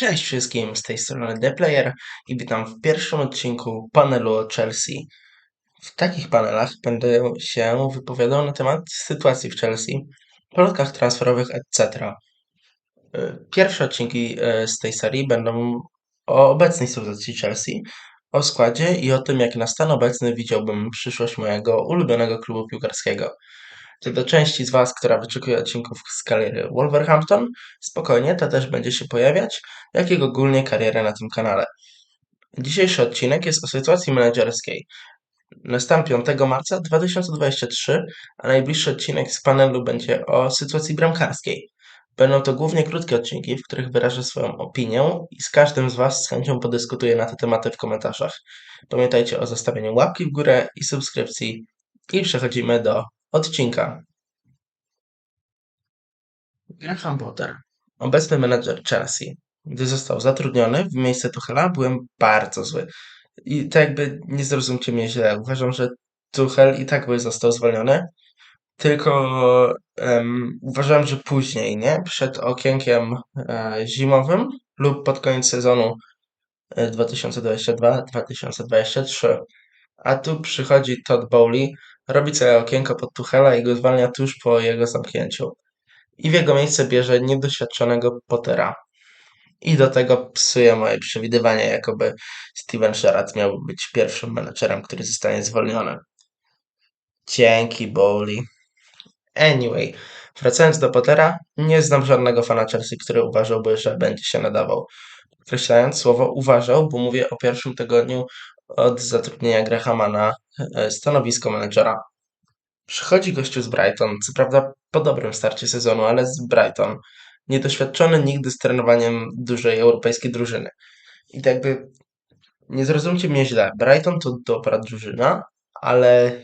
Cześć wszystkim, z tej strony The Player i witam w pierwszym odcinku panelu o Chelsea. W takich panelach będę się wypowiadał na temat sytuacji w Chelsea, plotkach transferowych, etc. Y, pierwsze odcinki y, z tej serii będą o obecnej sytuacji Chelsea, o składzie i o tym, jak na stan obecny widziałbym przyszłość mojego ulubionego klubu piłkarskiego. To do części z Was, która wyczekuje odcinków z kariery Wolverhampton, spokojnie, to też będzie się pojawiać, jak i ogólnie karierę na tym kanale. Dzisiejszy odcinek jest o sytuacji menedżerskiej. Następny 5 marca 2023, a najbliższy odcinek z panelu będzie o sytuacji bramkarskiej. Będą to głównie krótkie odcinki, w których wyrażę swoją opinię i z każdym z Was z chęcią podyskutuję na te tematy w komentarzach. Pamiętajcie o zostawieniu łapki w górę i subskrypcji i przechodzimy do odcinka. Graham Potter, obecny menedżer Chelsea. Gdy został zatrudniony w miejsce Tuchela, byłem bardzo zły. I tak jakby nie zrozumcie mnie źle. Uważam, że Tuchel i tak by został zwolniony. Tylko um, uważałem, że później, nie? Przed okienkiem e, zimowym lub pod koniec sezonu 2022-2023. E, A tu przychodzi Todd Bowley, robi całe okienko pod Tuchela i go zwalnia tuż po jego zamknięciu. I w jego miejsce bierze niedoświadczonego Pottera. I do tego psuje moje przewidywanie, jakoby Steven Sherrod miał być pierwszym menedżerem, który zostanie zwolniony. Dzięki, Bowley. Anyway, wracając do Pottera, nie znam żadnego fana Chelsea, który uważałby, że będzie się nadawał. Podkreślając słowo uważał, bo mówię o pierwszym tygodniu od zatrudnienia Grahama na e, stanowisko menedżera. Przychodzi gościu z Brighton, co prawda po dobrym starcie sezonu, ale z Brighton. Niedoświadczony nigdy z trenowaniem dużej europejskiej drużyny. I tak jakby nie zrozumcie mnie źle. Brighton to dobra drużyna, ale.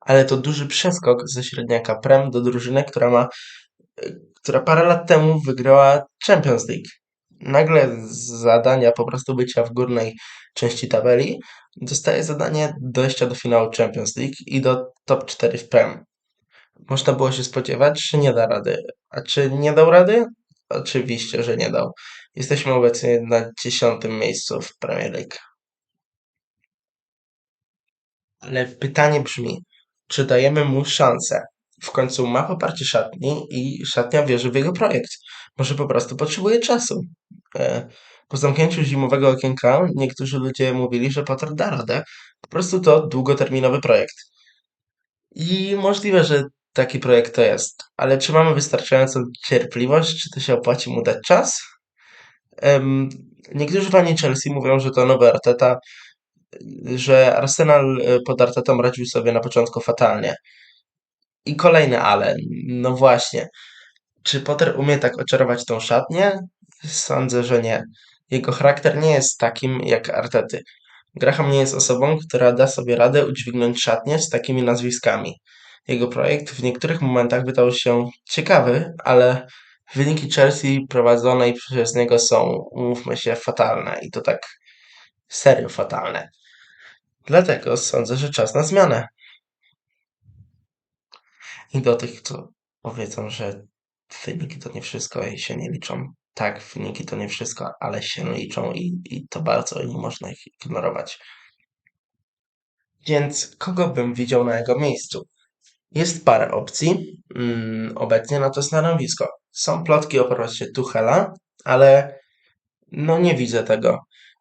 Ale to duży przeskok ze średniaka Prem do drużyny, która ma. która parę lat temu wygrała Champions League nagle z zadania po prostu bycia w górnej części tabeli dostaje zadanie dojścia do finału Champions League i do top 4 w Prem. Można było się spodziewać, że nie da rady. A czy nie dał rady? Oczywiście, że nie dał. Jesteśmy obecnie na dziesiątym miejscu w Premier League. Ale pytanie brzmi, czy dajemy mu szansę? W końcu ma poparcie szatni i szatnia wierzy w jego projekt. Może po prostu potrzebuje czasu. E, po zamknięciu zimowego okienka niektórzy ludzie mówili, że Potter da radę. Po prostu to długoterminowy projekt. I możliwe, że taki projekt to jest. Ale czy mamy wystarczającą cierpliwość? Czy to się opłaci mu dać czas? Um, niektórzy fani Chelsea mówią, że to nowy Arteta, że Arsenal e, pod Artetą radził sobie na początku fatalnie. I kolejny ale. No właśnie. Czy Potter umie tak oczarować tą szatnię? Sądzę, że nie. Jego charakter nie jest takim jak Artety. Graham nie jest osobą, która da sobie radę udźwignąć szatnię z takimi nazwiskami. Jego projekt w niektórych momentach wydał się ciekawy, ale wyniki Chelsea prowadzonej przez niego są, umówmy się, fatalne i to tak serio fatalne. Dlatego sądzę, że czas na zmianę. I do tych, co powiedzą, że wyniki to nie wszystko i się nie liczą. Tak, wyniki to nie wszystko, ale się liczą i, i to bardzo i nie można ich ignorować. Więc kogo bym widział na jego miejscu? Jest parę opcji mm, obecnie na to stanowisko. Są plotki o powrocie Tuchela, ale no nie widzę tego.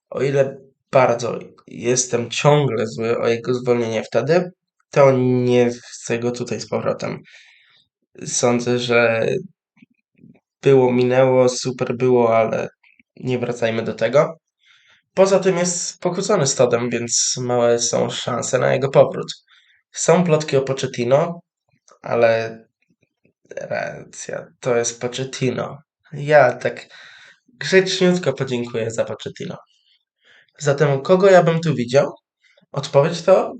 O ile bardzo jestem ciągle zły o jego zwolnienie wtedy, to nie chcę go tutaj z powrotem. Sądzę, że było, minęło, super było, ale nie wracajmy do tego. Poza tym jest pokłócony z Todem, więc małe są szanse na jego powrót. Są plotki o Pochettino, ale racja, to jest Pochettino. Ja tak grzeczniutko podziękuję za Pochettino. Zatem kogo ja bym tu widział? Odpowiedź to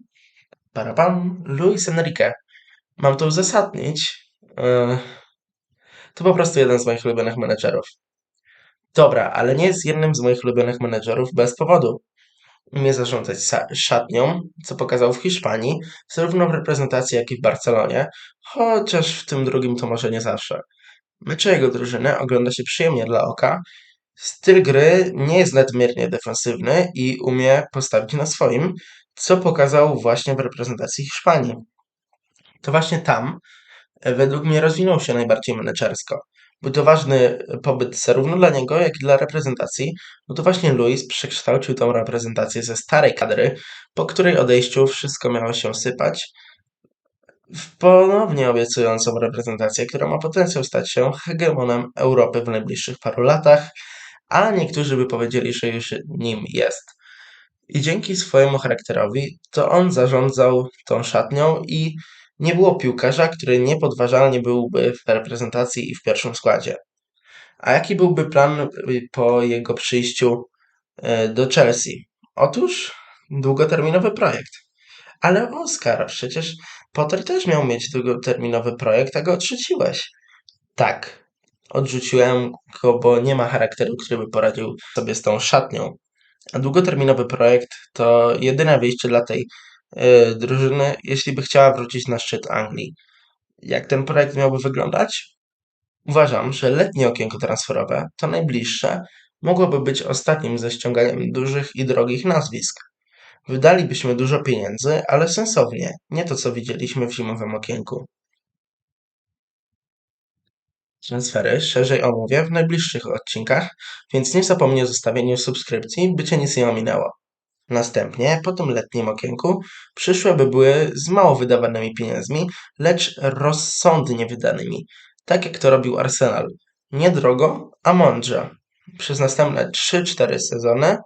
parapam Luis Enrique. Mam to uzasadnić. Yy to po prostu jeden z moich ulubionych menedżerów. Dobra, ale nie jest jednym z moich ulubionych menedżerów bez powodu. Umie zarządzać szatnią, co pokazał w Hiszpanii, zarówno w reprezentacji, jak i w Barcelonie, chociaż w tym drugim to może nie zawsze. Mecze jego drużyny ogląda się przyjemnie dla oka. Styl gry nie jest nadmiernie defensywny i umie postawić na swoim, co pokazał właśnie w reprezentacji Hiszpanii. To właśnie tam e, według mnie rozwinął się najbardziej menedżersko. Był to ważny pobyt zarówno dla niego, jak i dla reprezentacji, bo to właśnie Luis przekształcił tą reprezentację ze starej kadry, po której odejściu wszystko miało się sypać, w ponownie obiecującą reprezentację, która ma potencjał stać się hegemonem Europy w najbliższych paru latach, a niektórzy by powiedzieli, że już nim jest. I dzięki swojemu charakterowi to on zarządzał tą szatnią i nie było piłkarza, który niepodważalnie byłby w reprezentacji i w pierwszym składzie. A jaki byłby plan po jego przyjściu y, do Chelsea? Otóż długoterminowy projekt. Ale Oskar, przecież Potter też miał mieć długoterminowy projekt, a go odrzuciłeś. Tak, odrzuciłem go, bo nie ma charakteru, który by poradził sobie z tą szatnią. Długoterminowy projekt to jedyne wyjście dla tej yy, drużyny, jeśli by chciała wrócić na szczyt Anglii. Jak ten projekt miałby wyglądać? Uważam, że letnie okienko transferowe, to najbliższe, mogłoby być ostatnim ze ściąganiem dużych i drogich nazwisk. Wydalibyśmy dużo pieniędzy, ale sensownie, nie to co widzieliśmy w zimowym okienku. Transfery szerzej omówię w najbliższych odcinkach, więc nie zapomnij o zostawieniu subskrypcji, by Cię nic nie ominęło. Następnie, po tym letnim okienku, przyszłe by były z mało wydawanymi pieniędzmi, lecz rozsądnie wydanymi, tak jak to robił Arsenal. Niedrogo, a mądrze. Przez następne 3-4 sezony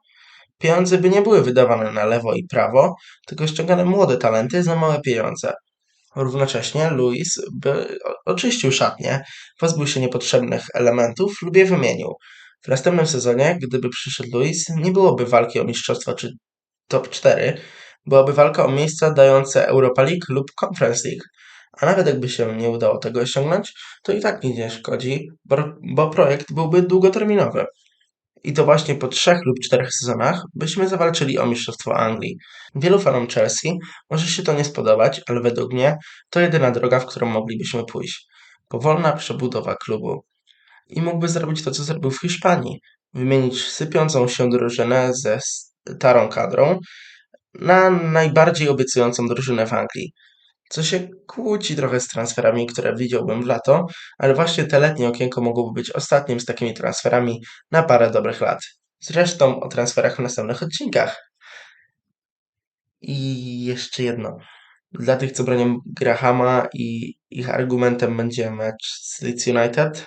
pieniądze by nie były wydawane na lewo i prawo, tylko ściągane młode talenty za małe pieniądze. Równocześnie Louis by oczyścił szatnię, pozbył się niepotrzebnych elementów lub je wymienił. W następnym sezonie, gdyby przyszedł Louis, nie byłoby walki o mistrzostwo czy top 4, byłaby walka o miejsca dające Europa League lub Conference League. A nawet jakby się nie udało tego osiągnąć, to i tak nic nie szkodzi, bo, bo projekt byłby długoterminowy. I to właśnie po trzech lub czterech sezonach byśmy zawalczyli o mistrzostwo Anglii. Wielu fanom Chelsea może się to nie spodobać, ale według mnie to jedyna droga, w którą moglibyśmy pójść. Powolna przebudowa klubu. I mógłby zrobić to, co zrobił w Hiszpanii. Wymienić sypiącą się drużynę ze starą kadrą na najbardziej obiecującą drużynę w Anglii co się kłóci trochę z transferami, które widziałbym w lato, ale właśnie te letnie okienko mogłoby być ostatnim z takimi transferami na parę dobrych lat. Zresztą o transferach w następnych odcinkach. I jeszcze jedno. Dla tych, co bronią Grahama i ich argumentem będzie mecz z Leeds United,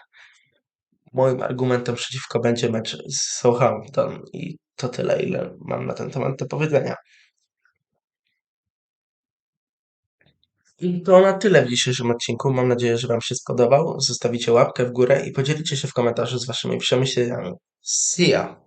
moim argumentem przeciwko będzie mecz z Southampton i to tyle, ile mam na ten temat do powiedzenia. I to na tyle w dzisiejszym odcinku. Mam nadzieję, że Wam się spodobał. Zostawicie łapkę w górę i podzielicie się w komentarzu z Waszymi przemyśleniami. See ya!